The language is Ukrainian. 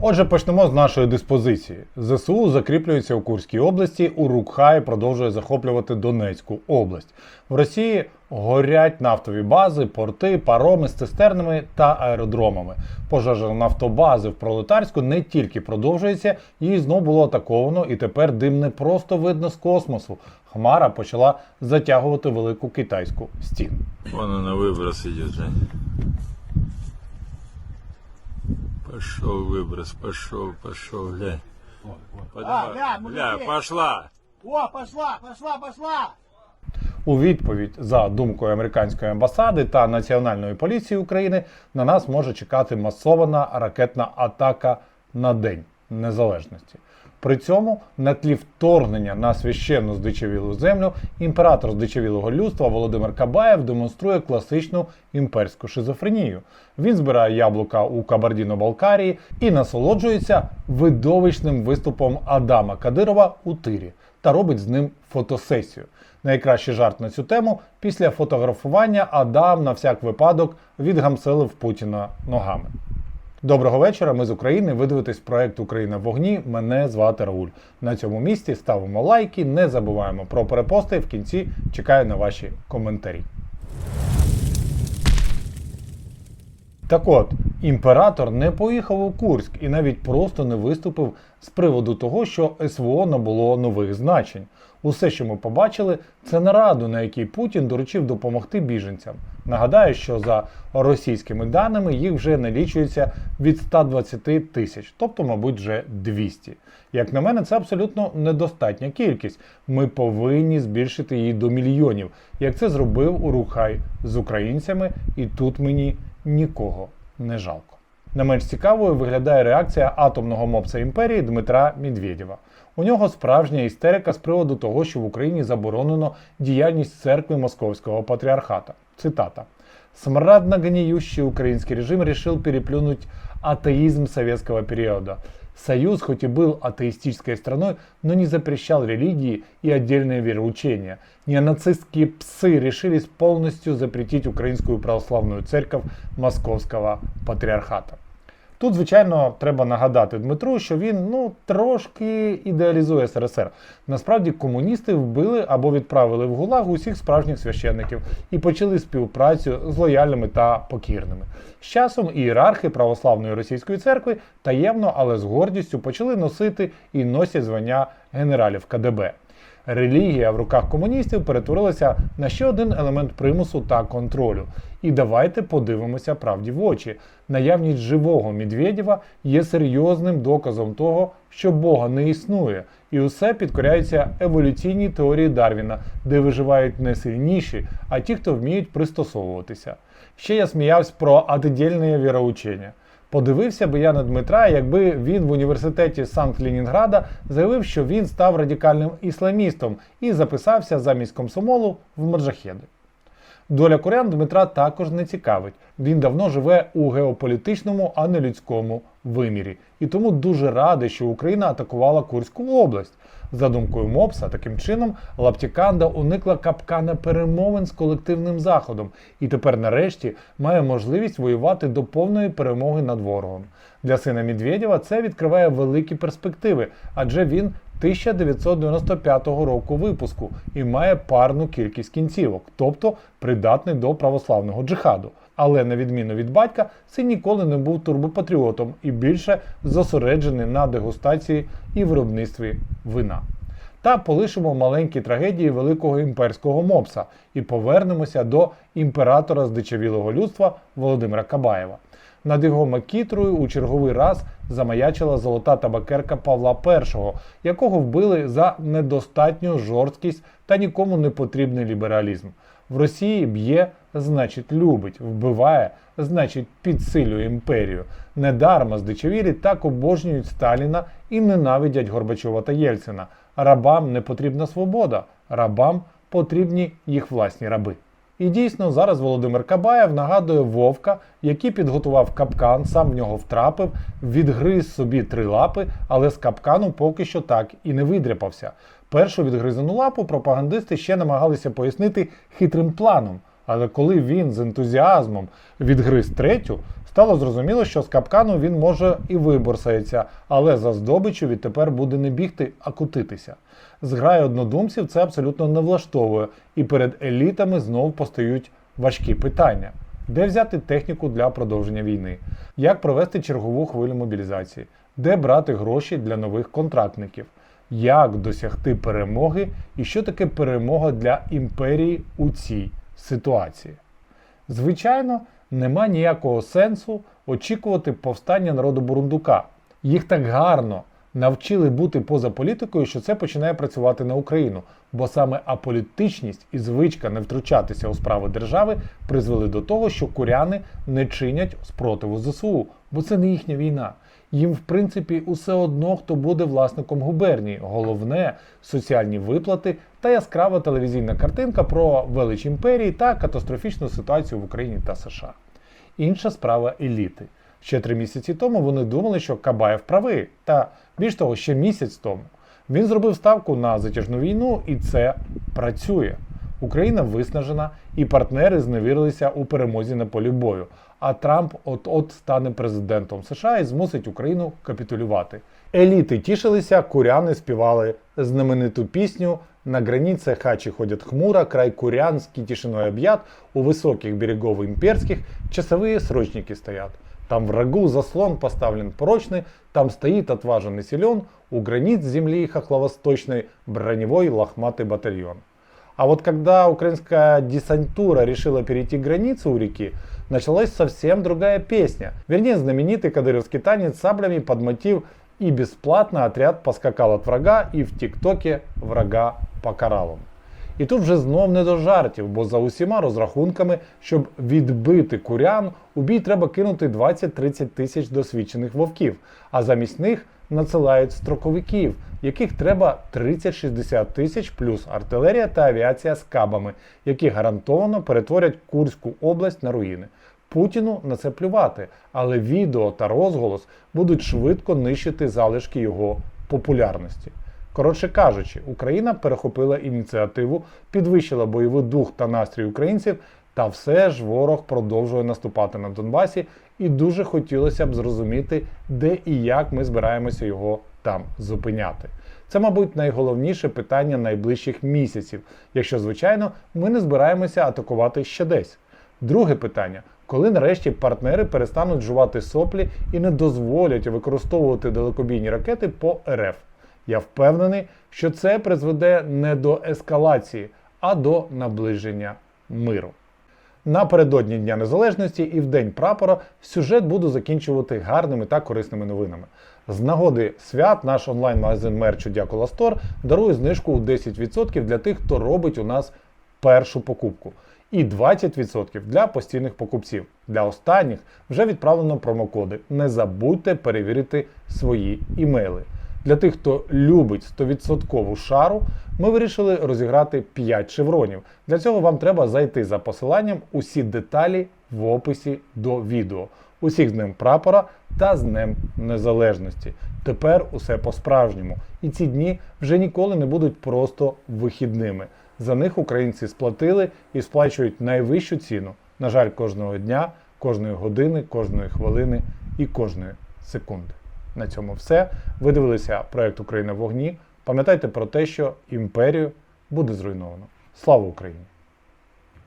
Отже, почнемо з нашої диспозиції. ЗСУ закріплюється у Курській області, Урукхай продовжує захоплювати Донецьку область. В Росії горять нафтові бази, порти, пароми з цистернами та аеродромами. Пожежа нафтобази в Пролетарську не тільки продовжується, її знов було атаковано, і тепер дим не просто видно з космосу. Хмара почала затягувати велику китайську стіну. Вон она выброс идет, Жень. Пошел выброс, пошел, пошел, глянь. Поднимай. гля, мужики. Гля, пошла. О, пошла, пошла, пошла! У відповідь, за думкою американської амбасади та Національної поліції України, на нас може чекати масована ракетна атака на День Незалежності. При цьому на тлі вторгнення на священну здичавілу землю імператор здичавілого людства Володимир Кабаєв демонструє класичну імперську шизофренію. Він збирає яблука у Кабардіно-Балкарії і насолоджується видовищним виступом Адама Кадирова у тирі та робить з ним фотосесію. Найкращий жарт на цю тему після фотографування Адам на всяк випадок відгамселив Путіна ногами. Доброго вечора. Ми з України. Ви дивитесь проект Україна в вогні. Мене звати Рауль. На цьому місці ставимо лайки, не забуваємо про перепости. В кінці чекаю на ваші коментарі. Так от, імператор не поїхав у Курськ і навіть просто не виступив з приводу того, що СВО набуло нових значень. Усе, що ми побачили, це нараду, на якій Путін доручив допомогти біженцям. Нагадаю, що за російськими даними їх вже налічується від 120 тисяч, тобто, мабуть, вже 200. Як на мене, це абсолютно недостатня кількість. Ми повинні збільшити її до мільйонів, як це зробив Урухай з українцями, і тут мені нікого не жалко. Не менш цікавою виглядає реакція атомного мопса імперії Дмитра Медведєва. У нього справжня істерика з приводу того, що в Україні заборонено діяльність церкви Московського патріархата. Цитата. Смрадно гниющий украинский режим решил переплюнуть атеизм советского периода. Союз хоть и был атеистической страной, но не запрещал религии и отдельные вероучения. Неонацистские псы решились полностью запретить Украинскую православную церковь Московского патріархата. Тут, звичайно, треба нагадати Дмитру, що він ну трошки ідеалізує СРСР. Насправді комуністи вбили або відправили в ГУЛАГ усіх справжніх священників і почали співпрацю з лояльними та покірними. З часом ієрархи православної російської церкви таємно, але з гордістю почали носити і носять звання генералів КДБ. Релігія в руках комуністів перетворилася на ще один елемент примусу та контролю. І давайте подивимося правді в очі. Наявність живого Медведєва є серйозним доказом того, що Бога не існує, і усе підкоряється еволюційній теорії Дарвіна, де виживають не сильніші, а ті, хто вміють пристосовуватися. Ще я сміявся про отдельне віроучення. Подивився би я на Дмитра, якби він в університеті Санкт Ленінграда заявив, що він став радикальним ісламістом і записався замість комсомолу в Маджахеди. Доля корян Дмитра також не цікавить. Він давно живе у геополітичному, а не людському вимірі. І тому дуже радий, що Україна атакувала Курську область. За думкою Мопса, таким чином Лаптіканда уникла капкана перемовин з колективним заходом і тепер нарешті має можливість воювати до повної перемоги над ворогом. Для сина Медведєва це відкриває великі перспективи, адже він 1995 року випуску і має парну кількість кінцівок, тобто придатний до православного джихаду. Але на відміну від батька, син ніколи не був турбопатріотом і більше зосереджений на дегустації і виробництві вина. Та полишимо маленькі трагедії великого імперського мопса і повернемося до імператора здичавілого людства Володимира Кабаєва. Над його макітрою у черговий раз замаячила золота табакерка Павла І, якого вбили за недостатню жорсткість та нікому не потрібний лібералізм. В Росії б'є, значить любить, вбиває, значить підсилює імперію. Недарма здичавілі так обожнюють Сталіна і ненавидять Горбачова та Єльцина. Рабам не потрібна свобода, рабам потрібні їх власні раби. І дійсно, зараз Володимир Кабаєв нагадує Вовка, який підготував капкан, сам в нього втрапив, відгриз собі три лапи, але з капкану поки що так і не видряпався. Першу відгризану лапу пропагандисти ще намагалися пояснити хитрим планом. Але коли він з ентузіазмом відгриз третю, стало зрозуміло, що з капкану він може і виборсається, але за здобиччю відтепер буде не бігти, а кутитися. Зграя однодумців це абсолютно не влаштовує, і перед елітами знов постають важкі питання. Де взяти техніку для продовження війни? Як провести чергову хвилю мобілізації? Де брати гроші для нових контрактників? Як досягти перемоги і що таке перемога для імперії у цій ситуації? Звичайно, нема ніякого сенсу очікувати повстання народу Бурундука. Їх так гарно навчили бути поза політикою, що це починає працювати на Україну, бо саме аполітичність і звичка не втручатися у справи держави призвели до того, що куряни не чинять спротиву ЗСУ, бо це не їхня війна. Їм, в принципі, усе одно, хто буде власником губернії. Головне соціальні виплати та яскрава телевізійна картинка про велич імперії та катастрофічну ситуацію в Україні та США. Інша справа еліти. Ще три місяці тому вони думали, що Кабаєв правий, та більш того, ще місяць тому. Він зробив ставку на затяжну війну, і це працює. Україна виснажена, і партнери зневірилися у перемозі на полі бою. А Трамп от-от стане президентом США і змусить Україну капітулювати. Еліти тішилися, куряни співали знамениту пісню «На границе хачи ходят хмуро, край курянский тишиной объят, у высоких берегов имперских часовые срочники стоят. Там врагу заслон поставлен прочный, там стоит отважен и силен, у границ земли хохловосточной броневой лохматый батальон. А вот когда украинская десантура решила перейти границу у реки, началась совсем другая песня. Вернее, знаменитый кадыровский танец с саблями под мотив «И бесплатно отряд поскакал от врага, і в тіктоке врага покарал он». І тут вже знов не до жартів, бо за усіма розрахунками, щоб відбити курян, у бій треба кинути 20-30 тисяч досвідчених вовків, а замість них надсилають строковиків, яких треба 30-60 тисяч плюс артилерія та авіація з кабами, які гарантовано перетворять Курську область на руїни. Путіну на це плювати, але відео та розголос будуть швидко нищити залишки його популярності. Коротше кажучи, Україна перехопила ініціативу, підвищила бойовий дух та настрій українців, та все ж ворог продовжує наступати на Донбасі, і дуже хотілося б зрозуміти, де і як ми збираємося його там зупиняти. Це, мабуть, найголовніше питання найближчих місяців, якщо, звичайно, ми не збираємося атакувати ще десь. Друге питання: коли нарешті партнери перестануть жувати соплі і не дозволять використовувати далекобійні ракети по РФ. Я впевнений, що це призведе не до ескалації, а до наближення миру. Напередодні Дня Незалежності і в День прапора сюжет буду закінчувати гарними та корисними новинами. З нагоди свят наш онлайн-магазин мерчу Дякула Стор дарує знижку у 10% для тих, хто робить у нас першу покупку. І 20% для постійних покупців. Для останніх вже відправлено промокоди. Не забудьте перевірити свої імейли. Для тих, хто любить 100% шару, ми вирішили розіграти 5 шевронів. Для цього вам треба зайти за посиланням усі деталі в описі до відео. Усіх з Днем прапора та з Днем Незалежності. Тепер усе по-справжньому. І ці дні вже ніколи не будуть просто вихідними. За них українці сплатили і сплачують найвищу ціну. На жаль, кожного дня, кожної години, кожної хвилини і кожної секунди. На цьому все. Ви дивилися проект Україна в вогні. Пам'ятайте про те, що імперію буде зруйновано. Слава Україні!